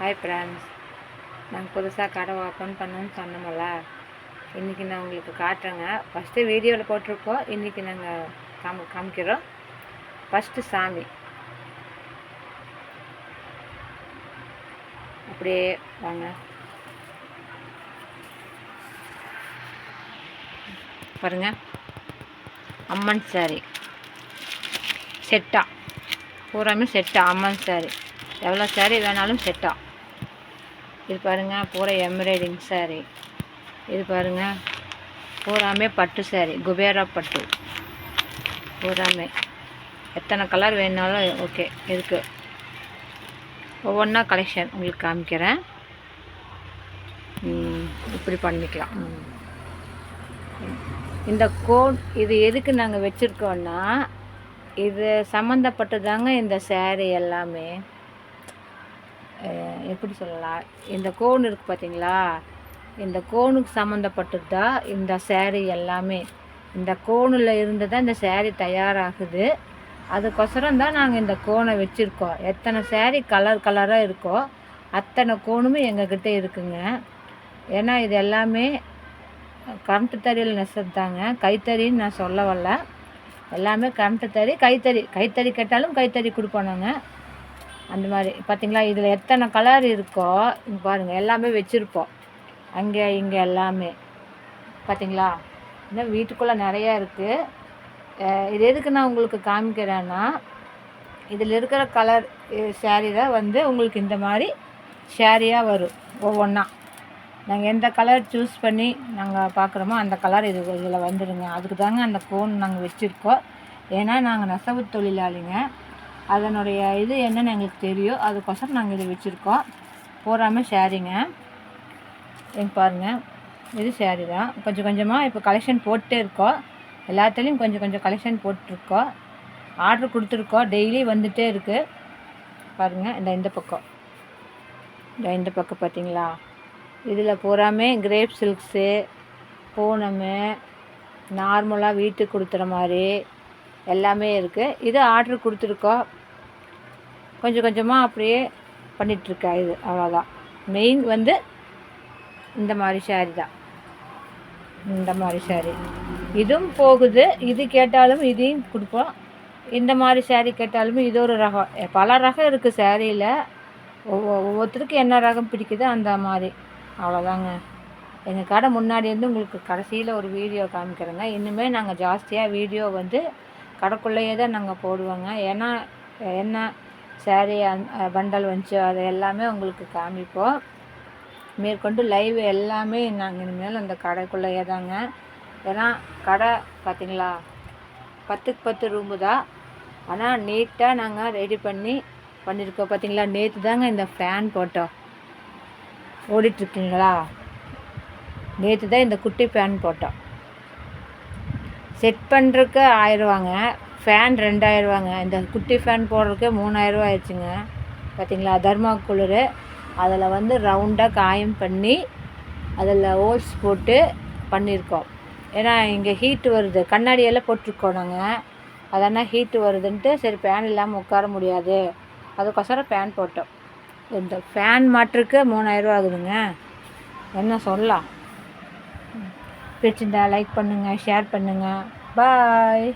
Hi friends நாங்கள் புதுசாக கடை ஓப்பன் பண்ணோன்னு சொன்னோம்ல இன்றைக்கி நான் உங்களுக்கு காட்டுறேங்க. ஃபஸ்ட்டு வீடியோவில் போட்டிருப்போம். இன்றைக்கி நாங்கள் காமி காமிக்கிறோம். ஃபஸ்ட்டு சாமி. அப்படியே வாங்க. பாருங்க. அம்மன் சாரி செட்டா. பூராமே செட்டா. அம்மன் சாரி எவ்வளோ சாரி வேணாலும் செட்டா. இது பாருங்கள் பூரா எம்ப்ராய்டிங் சாரீ இது பாருங்கள் பூராமே பட்டு சாரீ குபேரா பட்டு. பூராமே. எத்தனை கலர் வேணாலும் ஓகே இருக்கு. ஒவ்வொன்றா கலெக்ஷன் உங்களுக்கு காமிக்கிறேன். இப்படி பண்ணிக்கலாம். ம். இந்த கோட் இது எதுக்கு நாங்கள் வச்சுருக்கோன்னா இது சம்மந்தப்பட்டு தாங்க இந்த சேரீ எல்லாமே. எப்படி சொல்லலாம்? இந்த கோன் இருக்குது பார்த்தீங்களா இந்த கோனுக்கு சம்மந்தப்பட்டது தான் இந்த சேரீ எல்லாமே? இந்த கோனில் இருந்து தான் இந்த சேரீ தயாராகுது? அதுக்கொசரம் தான் நாங்கள் இந்த கோனை வச்சுருக்கோம். எத்தனை சேரீ கலர் கலராக இருக்கோ அத்தனை கோனுமே எங்ககிட்ட இருக்குங்க. ஏன்னா இது எல்லாமே கரண்ட்டு தறியில் நெசது தாங்க கைத்தறின்னு நான் சொல்ல வரல. எல்லாமே கரண்ட்டு தறி கைத்தறி. கைத்தறி கேட்டாலும் கைத்தறி கொடுப்போம் நாங்கள் அந்த மாதிரி. பார்த்தீங்களா இதில் எத்தனை கலர் இருக்கோ இங்கே பாருங்கள் எல்லாமே வச்சுருப்போம். அங்கே இங்கே எல்லாமே. பார்த்தீங்களா இன்னும் வீட்டுக்குள்ளே நிறையா இருக்குது இது எதுக்கு நான் உங்களுக்கு காமிக்கிறேன்னா இதில் இருக்கிற கலர் சேரீ தான் வந்து உங்களுக்கு இந்த மாதிரி சேரீயாக வரும் ஒவ்வொன்றா நாங்கள் எந்த கலர் சூஸ் பண்ணி நாங்கள் பார்க்குறோமோ அந்த கலர் இது இதில் வந்துடுங்க அதுக்கு தாங்க அந்த கோன் நாங்கள் வச்சுருக்கோம். ஏன்னா நாங்கள் நெசவு தொழிலாளிங்க. அதனுடைய இது என்னன்னு எங்களுக்கு தெரியும். அதுக்கோசரம் நாங்கள் இதை வச்சுருக்கோம். போகாமல் ஷேரிங்க எங்க பாருங்கள் இது ஷேரி தான். கொஞ்சம் கொஞ்சமாக இப்போ கலெக்ஷன் போட்டே இருக்கோம். எல்லாத்துலேயும் கொஞ்சம் கொஞ்சம் கலெக்ஷன் போட்டிருக்கோம். ஆர்டர் கொடுத்துருக்கோம். டெய்லி வந்துகிட்டே இருக்குது பாருங்கள் இந்த இந்த பக்கம். இந்த இந்த பக்கம் பார்த்தீங்களா இதில் பூராமே கிரேப் சில்க்ஸு பூனமு நார்மலாக வீட்டுக்கு கொடுத்துற மாதிரி எல்லாமே இருக்குது இது ஆர்டர் கொடுத்துருக்கோம். கொஞ்சம் கொஞ்சமாக அப்படியே பண்ணிகிட்ருக்கேன் இது. அவ்வளோதான் மெயின் வந்து இந்த மாதிரி சாரி தான். இந்த மாதிரி சாரி இதுவும் போகுது. இது கேட்டாலும் இதையும் கொடுப்போம். இந்த மாதிரி ஷேரி கேட்டாலுமே இது ஒரு ரகம். பல ரகம் இருக்குது சேரீயில் ஒவ்வொ ஒவ்வொருத்தருக்கும் என்ன ரகம் பிடிக்குதோ அந்த மாதிரி. அவ்வளோதாங்க எங்கள் கடை முன்னாடி இருந்து உங்களுக்கு கடைசியில் ஒரு வீடியோ காமிக்கிறேங்க. இன்னுமே நாங்கள் ஜாஸ்தியாக வீடியோ வந்து கடைக்குள்ளேயே தான் நாங்கள் போடுவோங்க. ஏன்னா என்ன சேரீ அந் பண்டல் வந்துச்சு அது எல்லாமே உங்களுக்கு காமிப்போம். மேற்கொண்டு லைவ் எல்லாமே நாங்கள் இனிமேல் அந்த கடைக்குள்ளேயே தாங்க. ஏன்னா கடை பார்த்தீங்களா? பத்துக்கு பத்து ரூமு தான். ஆனால் நீட்டாக நாங்கள் ரெடி பண்ணி பண்ணியிருக்கோம் பார்த்தீங்களா? நேற்று தாங்க இந்த ஃபேன் போட்டோம். ஓடிட்டுருக்கீங்களா? நேற்று தான் இந்த குட்டி ஃபேன் போட்டோம். செட் பண்ணுறதுக்கு ஆயிடுவாங்க ஃபேன் ரெண்டாயிரரூவாங்க இந்த குட்டி ஃபேன் போடுறதுக்கே மூணாயிரரூவா ஆயிடுச்சுங்க. பார்த்தீங்களா தர்மா குளிர். அதில் வந்து ரவுண்டாக காயம் பண்ணி அதில் ஹோல்ஸ் போட்டு பண்ணியிருக்கோம் ஏன்னா இங்கே ஹீட்டு வருது. கண்ணாடியெல்லாம் போட்டிருக்கோம் நாங்கள் அதனால் ஹீட்டு வருதுன்ட்டு சரி ஃபேன் இல்லாமல் உட்கார முடியாது. அதுக்கொசரம் ஃபேன் போட்டோம். இந்த ஃபேன் மாட்டுறதுக்கு மூணாயிரரூவா ஆகுதுங்க. என்ன சொல்லலாம்? பிடிச்சிருந்தா லைக் பண்ணுங்கள் ஷேர் பண்ணுங்கள் பாய்